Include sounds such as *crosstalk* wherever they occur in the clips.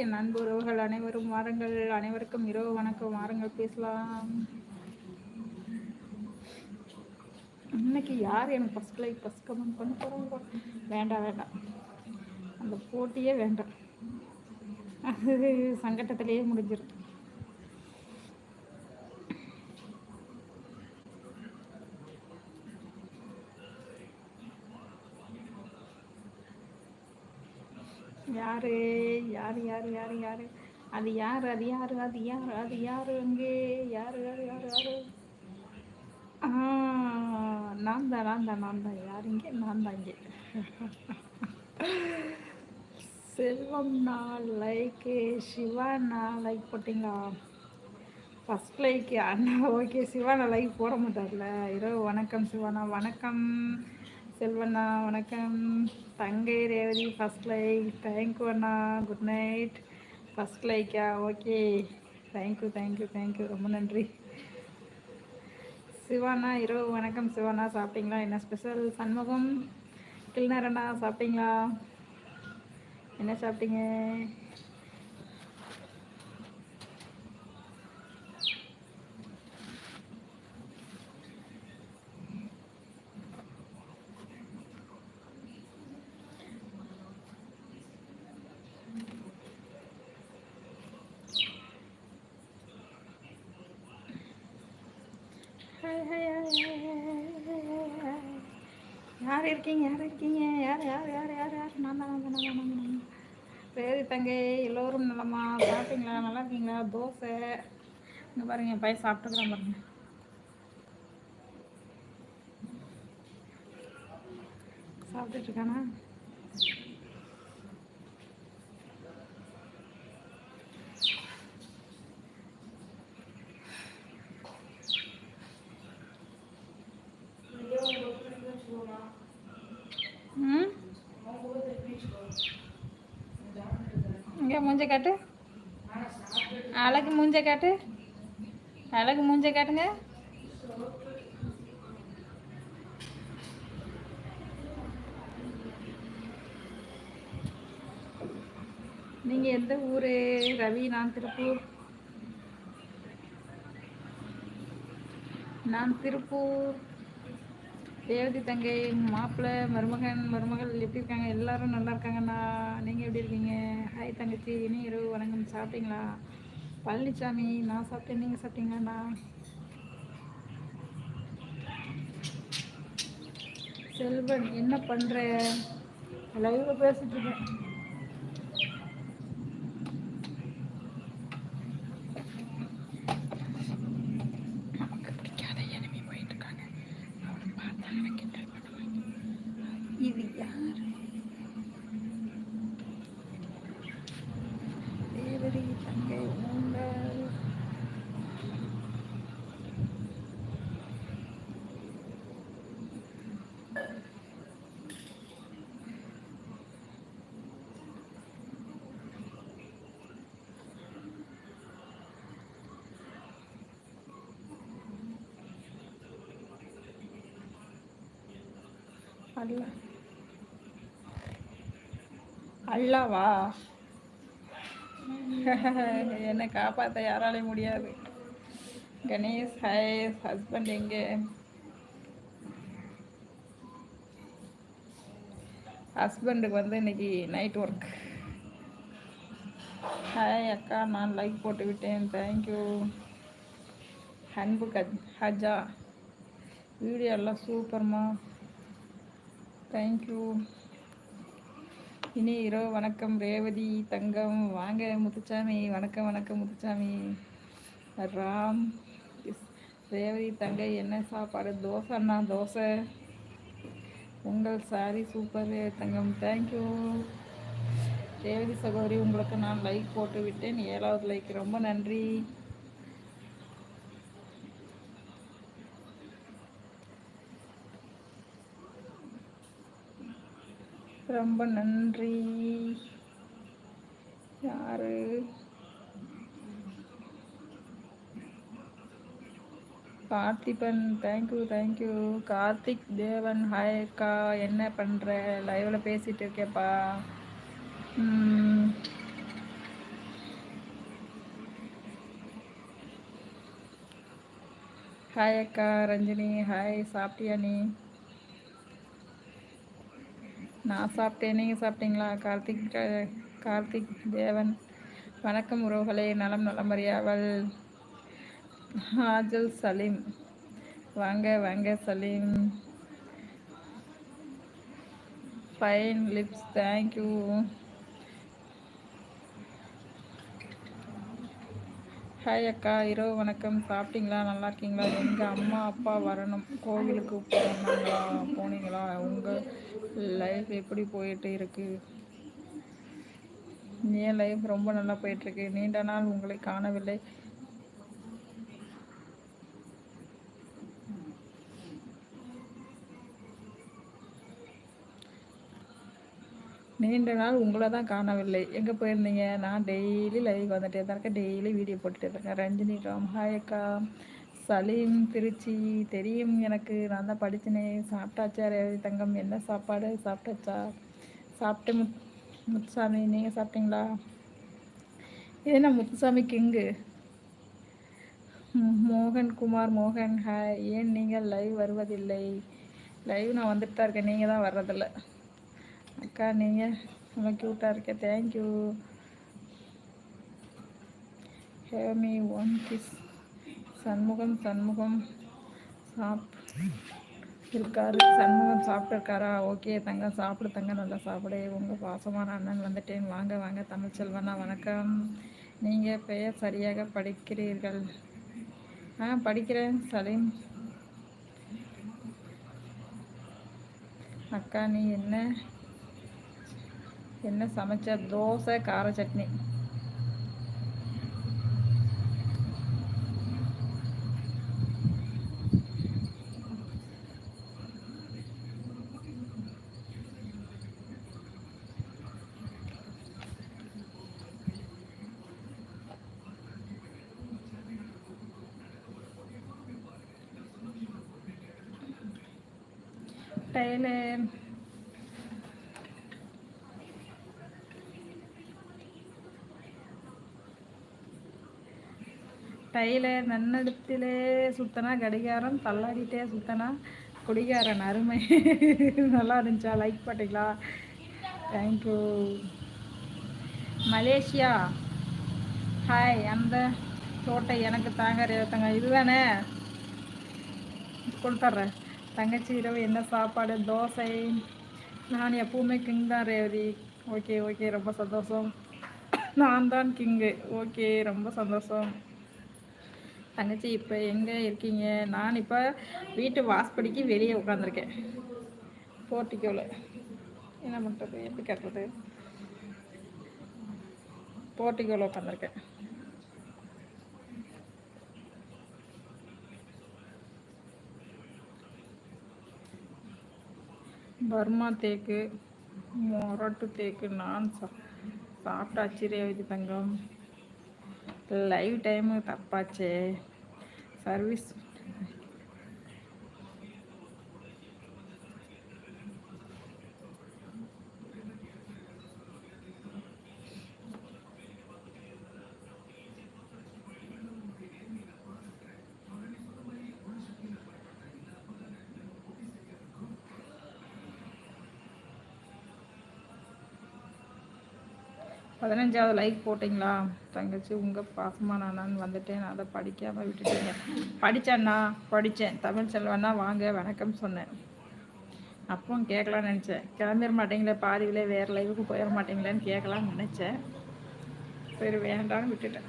என் அன்பு உறவுகள் அனைவரும் வாருங்கள். அனைவருக்கும் இரவு வணக்கம். வாருங்கள் பேசலாம். இன்னைக்கு யார் எனக்கு ஃபஸ்ட் லைக் ஃபஸ்ட் கமெண்ட் பண்ண போகிறாங்க வேண்டாம் வேண்டாம். அந்த போட்டியே வேண்டாம். அது சங்கட்டத்திலேயே முடிஞ்சிடும் யாரு? யார் யார் யார் யார்? அது யார்? அது யார்? அது யார்? அது யார்? அங்கே? யார் யார் யார் யார்? நான் தான் நான் தான் நான் தான். யார் இங்கே? நான் தான் இங்கே. செல்வம் நாள் லைக்கு சிவானா லைக் போட்டிங்களா? ஃபஸ்ட் லைக் அண்ணா ஓகே சிவானா லைக் போட மாட்டார்ல. இரவு வணக்கம் சிவானா வணக்கம். செல்வண்ணா வணக்கம். தங்கை Revathi first like thank you Anna. Good night first Lyca okay thank you thank you thank you ரொம்ப நன்றி. சிவானா இரவு வணக்கம். சிவானா சாப்பிட்டீங்களா? என்ன ஸ்பெஷல் சண்முகம் கிள்னரண்ணா சாப்பிட்டீங்களா? என்ன சாப்பிட்டீங்க யார் இருக்கீங்க யார் இருக்கீங்க யார் யார் யார் யார் யார் நான் தான் நான் தான் நான் தான் தங்கை எல்லோரும் நலமா? சாப்பிட்டீங்களா? நல்லா இருக்கீங்களா? தோசை. இங்கே பாருங்க என் பையன் சாப்பிட்டுக்கிறான் பாருங்க. சாப்பிட்டுட்டு இருக்கானா இங்கே மூஞ்ச காட்டு. அழகு மூஞ்ச காட்டு. அழகு மூஞ்ச காட்டுங்க. நீங்கள் எந்த ஊர்? ரவி நான் திருப்பூர். நான் திருப்பூர். தேவதி தங்கை மாப்பிள்ளை மருமகன் மருமகள் எப்படி இருக்காங்க? எல்லாரும் நல்லா இருக்காங்கண்ணா. நீங்கள் எப்படி இருக்கீங்க? ஹாய் தங்கச்சி இனி இரவு வணக்கம். சாப்பிட்டீங்களா? பழனிசாமி நான் சாப்பிட்டேன். நீங்கள் சாப்பிட்டீங்களாண்ணா? செல்வன் என்ன பண்ணுற லைவில் பேசிட்டு இருக்கேன் இது யார் தேவரி தங்கை உங்கள் அல்ல. அல்லாவா? *laughs* என்னை காப்பாற்ற யாராலையும் முடியாது. கணேஷ் ஹாய் ஹஸ்பண்ட் எங்கே? ஹஸ்பண்டுக்கு வந்து இன்னைக்கு நைட் ஒர்க் ஹாய் அக்கா நான் லைக் போட்டு விட்டேன். தேங்க்யூ அன்பு கஜ் ஹஜா. வீடியோ எல்லாம் சூப்பர்மா தேங்க்யூ இனி இரவு வணக்கம் ரேவதி தங்கம். வாங்க முத்துச்சாமி. வணக்கம் வணக்கம் முத்துச்சாமி. ராம் ரேவதி தங்கை என்ன சாப்பாடு? தோசை அண்ணா தோசை. உங்கள் சாரி சூப்பர் தங்கம். தேங்க்யூ ரேவதி சகோதரி உங்களுக்கு நான் லைக் போட்டு விட்டேன். ஏழாவது லைக் ரொம்ப நன்றி. ரொம்ப நன்றி. யாரு? பார்த்திபன் தேங்க்யூ தேங்க்யூ கார்த்திக் தேவன் ஹாய் என்ன பண்ணுற லைவில் பேசிகிட்டு இருக்கேப்பா ஹாய் அக்கா ரஞ்சினி. ஹாய் சாப்பிட்டியா நீ? நான் சாப்பிட்டேன். நீங்கள் சாப்பிட்டீங்களா? கார்த்திக் கார்த்திக் தேவன். வணக்கம் உறவுகளே. நலம் நலமறியாவல் ஹாஜல் சலீம். வாங்க வாங்க Salim. Fine lips thank you hi அக்கா இரவு வணக்கம். சாப்பிட்டீங்களா? நல்லா இருக்கீங்களா? எங்கள் அம்மா அப்பா வரணும். கோவிலுக்கு போனாங்களா போனீங்களா? உங்கள் லைஃப் எப்படி போயிட்டு இருக்கு? என் லைஃப் ரொம்ப நல்லா போயிட்டுருக்கு நீண்ட நாள் உங்களை காணவில்லை. நீண்ட நாள் உங்களை தான் காணவில்லை. எங்கே போயிருந்தீங்க? நான் டெய்லி லைவ் வந்துட்டே தான் இருக்கேன். டெய்லி வீடியோ போட்டுகிட்டே இருக்கேன். ரஞ்சினி ராம் ஹாயக்கா சலீம் திருச்சி தெரியும் எனக்கு. நான் தான் படிச்சினேன் சாப்பிட்டாச்சா? ரேவதி தங்கம் என்ன சாப்பாடு? சாப்பிட்டாச்சா? சாப்பிட்டு முத் முத்துசாமி நீங்கள் சாப்பிட்டீங்களா? இது என்ன முத்துசாமி கிங்கு மோகன் குமார் மோகன் ஹாய் ஏன் நீங்கள் லைவ் வருவதில்லை? லைவ் நான் வந்துட்டு தான் இருக்கேன். நீங்கள் தான் வர்றதில்லை. அக்கா நீங்கள் ரொம்ப க்யூட்டாக இருக்க. Thank you have me one kiss Shanmugam Shanmugam. சாப் இருக்காரு. சண்முகம் சாப்பிட்டுருக்காரா? ஓகே தங்க சாப்பிடு தங்க நல்லா சாப்பிடு. உங்கள் பாசமான அண்ணன் வந்துட்டேன். வாங்க வாங்க தமிழ்ச்செல்வனா வணக்கம். நீங்கள் பெயர் சரியாக படிக்கிறீர்கள். ஆ படிக்கிறேன் சலீம். அக்கா நீ என்ன என்ன சமைச்ச தோசை கார சட்னி டெய்லர் டைலர் நன்னடத்திலே சுத்தனா கடிகாரம் தள்ளாடிட்டே சுத்தனா குடிகாரன் அருமை. நல்லா இருந்துச்சா? லைக் பண்ணிங்களா தேங்க்யூ மலேசியா. ஹாய் அந்த தோட்டை எனக்கு தாங்க ரேவத்தங்க. இதுதானே? கொடுத்துட்றேன் தங்கச்சி இரவு என்ன சாப்பாடு? தோசை. நான் எப்பவுமே கிங் தான் ரேவதி. ஓகே ஓகே ரொம்ப சந்தோஷம். நான் தான் கிங்கு ஓகே ரொம்ப சந்தோஷம். தங்கச்சி இப்போ எங்கே இருக்கீங்க? நான் இப்போ வீட்டு வாசப்படிக்கு வெளியே உட்காந்துருக்கேன் போர்ட்டிக்கோவில் என்ன பண்ணுறது எப்படி கட்டுறது? போர்ட்டிக்கோவில் உட்காந்துருக்கேன் பர்மா தேக்கு மொரட்டு தேக்கு நான் சா சாப்பிட்டாச்சு ரேவதி தங்கம். லைவ் டைமு தப்பாச்சே சர்வீஸ் பதினஞ்சாவது லைக் போட்டிங்களா? தங்கச்சி உங்கள் பாசமாக நான் வந்துட்டேன். அதை படிக்காமல் விட்டுட்டீங்க. படித்தேண்ணா படித்தேன் தமிழ் செல்வன்னா வாங்க வணக்கம் சொன்னேன். அப்பவும் கேட்கலான்னு நினச்சேன். கிளம்பிட மாட்டீங்களே பாதியிலே வேறு லைவுக்கு போயிட மாட்டீங்களேன்னு கேட்கலான்னு நினச்சேன். சரி வேண்டாம்னு விட்டுட்டேன்.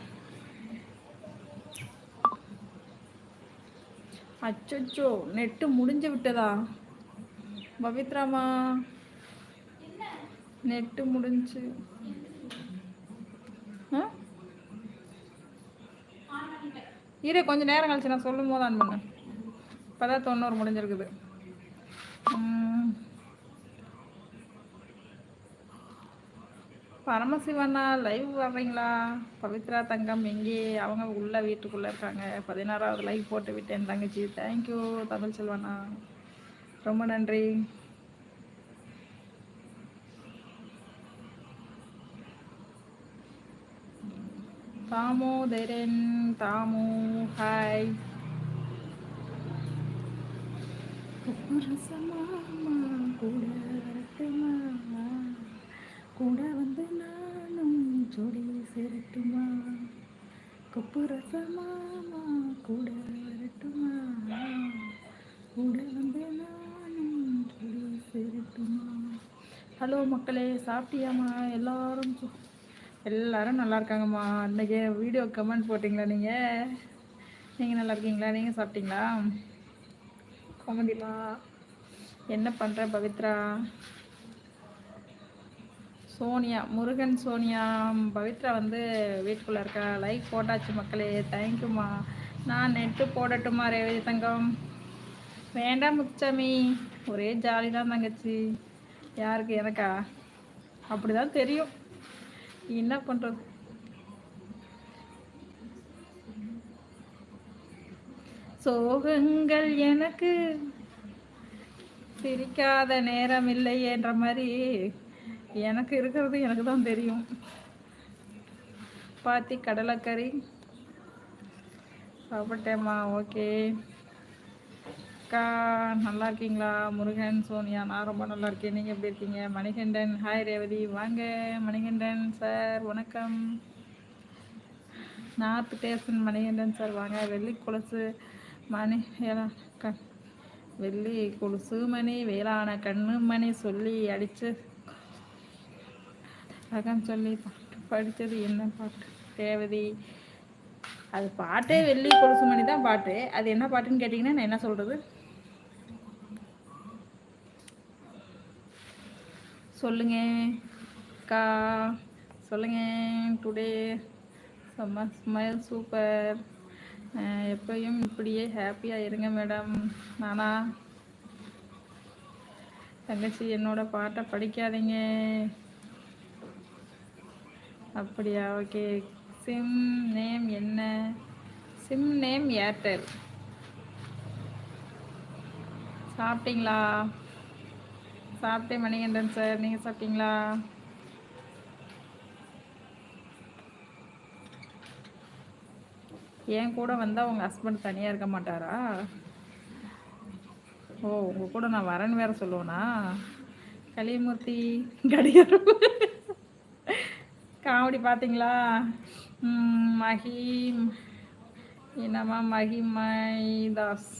அச்சோ நெட்டு முடிஞ்சு விட்டதா? பவித்ராமா? நெட்டு முடிஞ்சு இரு கொஞ்சம் நேரம் கழிச்சு நான் சொல்லும் போது ஆன் பண்ணேன் இப்போ தான் தொண்ணூறு முடிஞ்சிருக்குது. பரமசிவண்ணா லைவ் வர்றீங்களா? பவித்ரா தங்கம் எங்கே? அவங்க உள்ள வீட்டுக்குள்ளே இருக்காங்க. பதினாறாவது லைவ் போட்டு விட்டேன் தங்கச்சி. தேங்க்யூ தமிழ் செல்வண்ணா ரொம்ப நன்றி. தாமோதரன் தாமு ஹாய். ரசமாமா கூட வரட்டுமா கூட வந்து நானும் ஜோடி சேரட்டுமா கொப்பு ரசமாமா கூட வரட்டுமா கூட வந்து நானும் ஜோடி சேரட்டுமா ஹலோ மக்களே சாப்பிட்டியாம்மா? எல்லாரும் எல்லாரும் நல்லா இருக்காங்கம்மா. அன்றைக்கி வீடியோ கமெண்ட் போட்டிங்களா நீங்கள் நீங்கள் நல்லா இருக்கீங்களா? நீங்கள் சாப்பிட்டீங்களா? கோமதிலா என்ன பண்ணுற பவித்ரா? சோனியா முருகன் சோனியா. பவித்ரா வந்து வீட்டுக்குள்ளே இருக்கா? லைக் போட்டாச்சு மக்களே. தேங்க்யூம்மா நான் நெட்டு போடட்டுமா ரேவதி தங்கம்? வேண்டாம் முச்சாமி ஒரே ஜாலி தான் தங்கச்சி. யாருக்கு எனக்கா? அப்படி தான் தெரியும். என்ன பண்ணுறது சோகங்கள் எனக்கு. சிரிக்காத நேரம் இல்லை என்ற மாதிரி எனக்கு இருக்கிறது எனக்கு தான் தெரியும். பாத்தி கடலைக்கறி. சாப்பிட்டேம்மா ஓகே அக்கா நல்லா இருக்கீங்களா? முருகன் சோனியா நான் ரொம்ப நல்லா இருக்கேன். நீங்கள் எப்படி இருக்கீங்க? மணிகண்டன் ஹாய் ரேவதி. வாங்க மணிகண்டன் சார் வணக்கம். நார்த் டேசன் மணிகண்டன் சார் வாங்க. வெள்ளி கொலுசு மணி க வெள்ளி கொலுசு மணி வேளாண கண்ணு மணி சொல்லி அடித்து ரகம் சொல்லி பாட்டு படித்தது என்ன பாட்டு? தேவதி அது பாட்டே வெள்ளி கொலுசு மணி தான் பாட்டு. அது என்ன பாட்டுன்னு கேட்டிங்கன்னா நான் என்ன சொல்கிறது சொல்லுங்க அக்கா. சொல்லுங்க டுடே செம்ம ஸ்மைல் சூப்பர் எப்பயும் இப்படியே ஹாப்பியாக இருங்க மேடம் நானா தங்கச்சி என்னோட பாட்டை படிக்காதீங்க. அப்படியா? ஓகே சிம் நேம் என்ன? சிம் நேம் ஏர்டெல் சாப்பிட்டீங்களா? சாப்பிட்டேன் மணிகண்டன் சார். நீங்கள் சாப்பிட்டீங்களா? என் கூட வந்தால் உங்கள் ஹஸ்பண்ட் தனியாக இருக்க மாட்டாரா? ஓ உங்கள் கூட நான் வரேன்னு வேற சொல்லுவேனா? கலியமூர்த்தி கடிகாரம். காமெடி பார்த்தீங்களா மஹிம் என்னம்மா மஹிமைதாஸ்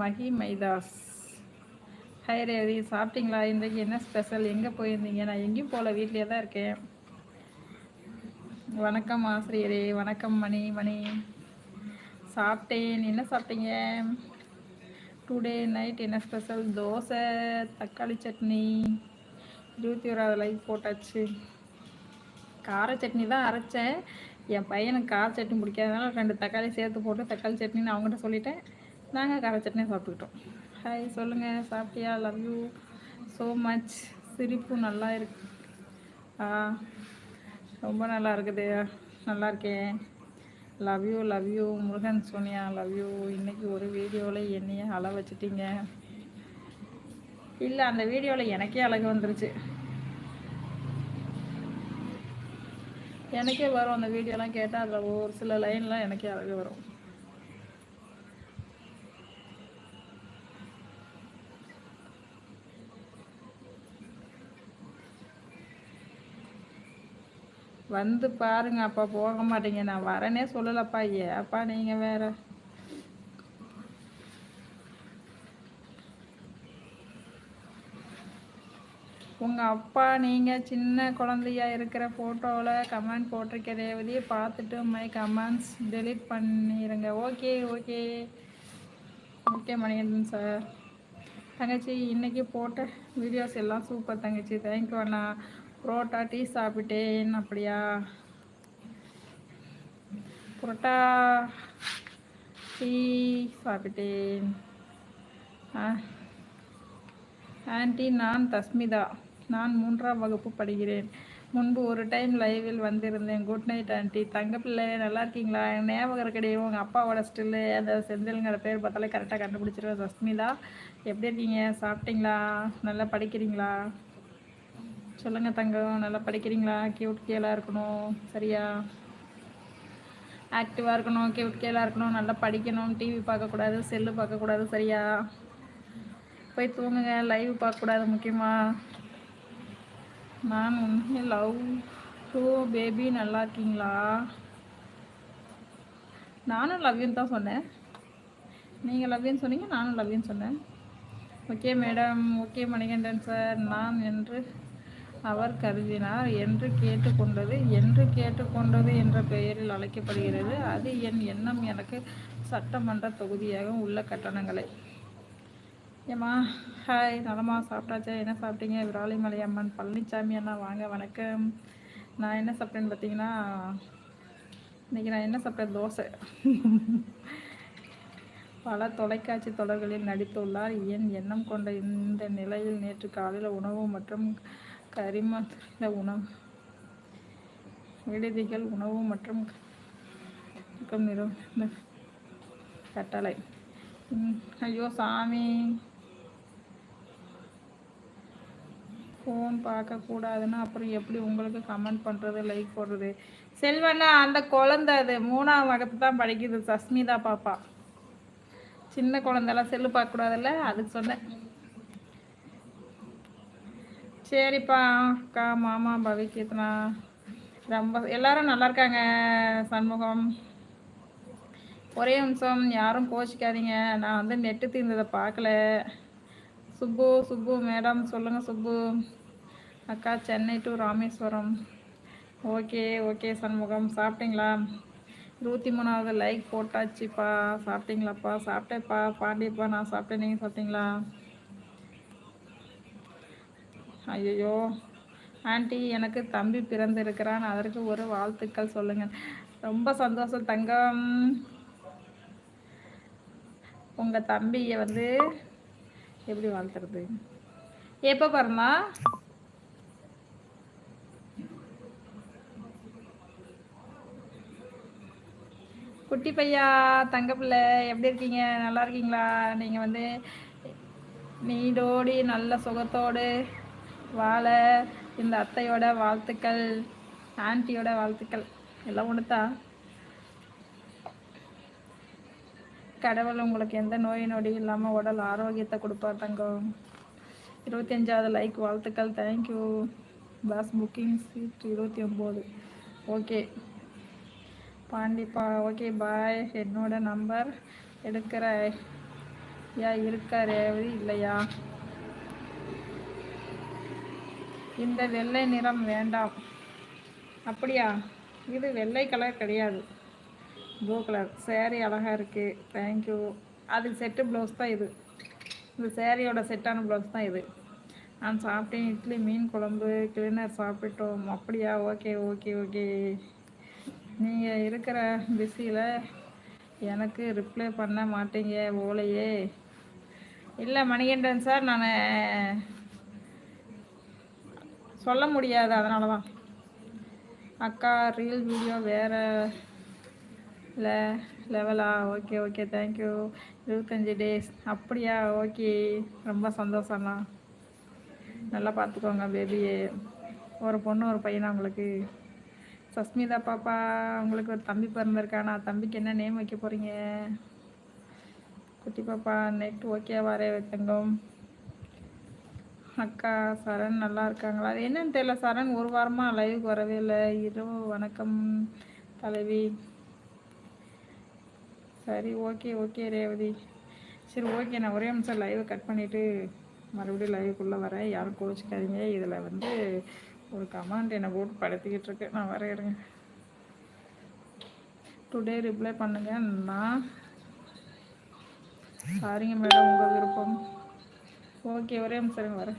மைதாஸ் மைதாஸ் ஹை ரேவதி சாப்பிட்டீங்களா? இன்றைக்கு என்ன ஸ்பெஷல் எங்கே போயிருந்தீங்க? நான் எங்கேயும் போகல வீட்லேயே தான் இருக்கேன். வணக்கம் ஆசிரியரே வணக்கம் மணி மணி. சாப்பிட்டேன். என்ன சாப்பிட்டீங்க? டுடே நைட் என்ன ஸ்பெஷல் தோசை தக்காளி சட்னி. இருபத்தி ஓராவது லைக் போட்டாச்சு. கார சட்னி தான் அரைச்சேன். என் பையனுக்கு கார சட்னி பிடிக்காதனால ரெண்டு தக்காளி சேர்த்து போட்டு தக்காளி சட்னின்னு அவங்ககிட்ட சொல்லிட்டேன். நாங்கள் கார சட்னி சாப்பிட்டுக்கிட்டோம். ஹாய் சொல்லுங்கள் சாப்பிட்டியா? லவ் யூ ஸோ மச் சிரிப்பு நல்லா இருக்கு. ஆ ரொம்ப நல்லா இருக்குது. நல்லா இருக்கேன். Love you love you Murugan Sonia love you இன்றைக்கி ஒரு வீடியோவில் என்னையே அழ வச்சுட்டீங்க. இல்லை அந்த வீடியோவில் எனக்கே அழகு வந்துருச்சு. எனக்கே வரும் அந்த வீடியோலாம் கேட்டால் அதில் ஒரு சில லைன்லாம் எனக்கே அழகு வரும். வந்து பாருங்க அப்பா போக மாட்டீங்க. நான் வரேனே சொல்லலப்பா. ஏப்பா நீங்கள் வேற? உங்கள் அப்பா நீங்கள் சின்ன குழந்தையா இருக்கிற ஃபோட்டோவில் கமெண்ட் போட்டிருக்க ரேவதியை பார்த்துட்டு மை கமெண்ட்ஸ் டெலிட் பண்ணிடுங்க okay okay okay Manikandan sir தங்கச்சி இன்றைக்கி போட்ட வீடியோஸ் எல்லாம் சூப்பர் தங்கச்சி. தேங்க்யூ அண்ணா. புரோட்டா டீ சாப்பிட்டேன் அப்படியா? புரோட்டா டீ சாப்பிட்டேன். ஆன்டி நான் தஸ்மிதா. நான் மூன்றாம் வகுப்பு படிக்கிறேன். முன்பு ஒரு டைம் லைவில் வந்திருந்தேன். குட் நைட் ஆண்டி தங்கப்பிள்ளை நல்லா இருக்கீங்களா? ஞாபகம் கிடையாது உங்கள் அப்பாவோட ஸ்டில்லு அந்த செந்தில்ங்கிற பேர் பார்த்தாலே கரெக்டாக கண்டுபிடிச்சிருவேன் தஸ்மிதா. எப்படி இருக்கீங்க? சாப்பிட்டீங்களா? நல்லா படிக்கிறீங்களா? சொல்லுங்கள் தங்கம் நல்லா படிக்கிறீங்களா? கியூட் கேலாக இருக்கணும் சரியா? ஆக்டிவாக இருக்கணும் கியூட் கேலாக இருக்கணும் நல்லா படிக்கணும் டிவி பார்க்கக்கூடாது செல்லு பார்க்கக்கூடாது சரியா? போய் தூங்குங்க லைவ் பார்க்கக்கூடாது முக்கியமாக நான் உண்மை லவ் டூ பேபி நல்லா இருக்கீங்களா? நானும் லவ்யூன்னு தான் சொன்னேன். நீங்கள் லவ்யூன்னு சொன்னீங்க நானும் லவ்யூன்னு சொன்னேன். Okay madam okay Manikandan sir நான் என்று அவர் கருதினார் என்று கேட்டுக்கொண்டது என்று கேட்டுக்கொண்டது என்ற பெயரில் அழைக்கப்படுகிறது. அது என் எண்ணம். எனக்கு சட்டமன்ற தொகுதியாக உள்ள கட்டணங்களை. ஏம்மா ஹாய் நலமா சாப்பிட்டாச்சா? என்ன சாப்பிட்டீங்க? விராலிமலை அம்மன் பழனிசாமி அண்ணா வாங்க வணக்கம். நான் என்ன சாப்பிட்டேன்னு பார்த்தீங்கன்னா இன்றைக்கி நான் என்ன சாப்பிட்டேன்? தோசை. பல தொலைக்காட்சி தொடர்களில் நடித்துள்ளார். என் எண்ணம் கொண்ட இந்த நிலையில் நேற்று காலையில் உணவு மற்றும் கரிம உணவு. விடுதிகள் உணவு மற்றும் கட்டளை. ஐயோ சாமி. ஃபோன் பார்க்கக்கூடாதுன்னா அப்புறம் எப்படி உங்களுக்கு கமெண்ட் பண்ணுறது லைக் போடுறது? செல்வண்ணா அந்த குழந்தை அது. மூணாம் வகுப்பு தான் படிக்குது சஸ்மிதா பாப்பா. சின்ன குழந்தெல்லாம் செல்லு பார்க்கக்கூடாதுல்ல? அதுக்கு சொன்னேன். சரிப்பா. அக்கா மாமா பவிகீர்த்தனா ரொம்ப எல்லாரும் நல்லா இருக்காங்க. சண்முகம். ஒரே நிமிஷம் யாரும் கோச்சிக்காதீங்க. நான் வந்து நெட்டு தீர்ந்ததை பார்க்கல. சுப்பு சுப்பு மேடம் சொல்லுங்கள் சுப்பு. அக்கா Chennai to Rameswaram. Okay okay Shanmugam. சாப்பிட்டீங்களா? இருபத்தி மூணாவது லைக் போட்டாச்சுப்பா. சாப்பிட்டீங்களாப்பா? சாப்பிட்டேப்பா. பாண்டியப்பா நான் சாப்பிட்டேன். நீங்கள் சாப்பிட்டீங்களா? ஐயோ ஆண்டி எனக்கு தம்பி பிறந்திருக்கிறான். அதற்கு ஒரு வாழ்த்துக்கள் சொல்லுங்கள். ரொம்ப சந்தோஷம் தங்கம். உங்கள் தம்பியை வந்து எப்படி வாழ்த்துறது? எப்போ பிறந்தா குட்டி பையா தங்க பிள்ளை எப்படி இருக்கீங்க? நல்லா இருக்கீங்களா? நீங்கள் வந்து நீடோடி நல்ல சுகத்தோடு வாழ இந்த அத்தையோட வாழ்த்துக்கள் ஆன்ட்டியோட வாழ்த்துக்கள் எல்லாம் ஒன்று கடவுள் உங்களுக்கு எந்த நோய் நொடி இல்லாமல் உடல் ஆரோக்கியத்தை கொடுப்பார் தங்கம். இருபத்தஞ்சாவது லைக் வாழ்த்துக்கள் தேங்க்யூ பஸ் புக்கிங் சீட் இருபத்தி ஒம்பது ஓகே பாண்டிப்பா ஓகே பாய் என்னோட நம்பர் எடுக்கிற யா இருக்காரு இல்லையா? இந்த வெள்ளை நிறம் வேண்டாம். அப்படியா? இது வெள்ளை கலர் கிடையாது. ப்ளூ கலர் சேரீ அழகாக இருக்குது தேங்க்யூ அது செட்டு ப்ளவுஸ் தான் இது. இந்த சேரீயோட செட்டான ப்ளவுஸ் தான் இது. நான் சாப்பிட்டேன். இட்லி மீன் குழம்பு கிளீனர் சாப்பிட்டோம். அப்படியா? ஓகே ஓகே ஓகே நீங்கள் இருக்கிற பிஸியில் எனக்கு ரிப்ளை பண்ண மாட்டீங்க ஓலையே இல்லை மணிகண்டன் சார் நான் சொல்ல முடியாது அதனால தான் அக்கா ரீல் வீடியோ வேறு இல்லை லெவலா ஓகே ஓகே தேங்க்யூ இருபத்தஞ்சி டேஸ் அப்படியா? ஓகே ரொம்ப சந்தோஷம்ண்ணா நல்லா பார்த்துக்கோங்க பேபியே ஒரு பொண்ணு ஒரு பையனா உங்களுக்கு? சஸ்மிதா பாப்பா உங்களுக்கு ஒரு தம்பி பிறந்திருக்கானா தம்பிக்கு என்ன நேம் வைக்க போகிறீங்க குட்டி பாப்பா நெட் ஓகே வரே தங்கம். அக்கா சரண் நல்லா இருக்காங்களா? அது என்னன்னு தெரியல சரண் ஒரு வாரமாக லைவுக்கு வரவே இல்லை. இரவு வணக்கம் தலைவி. சரி ஓகே ஓகே ரேவதி. சரி ஓகே நான் ஒரே நிமிஷம் லைவை கட் பண்ணிவிட்டு மறுபடியும் லைவுக்குள்ளே வரேன். யாரும் கோச்சிக்காதீங்க இதில் வந்து ஒரு கமெண்ட் என்னை போட்டு படுத்திக்கிட்டு இருக்கு. நான் வரையிறேங்க டுடே ரிப்ளை பண்ணுங்க. நான் சாரிங்க மேடம் உங்கள் விருப்பம். ஓகே ஒரே நிமிஷம் வரேன்.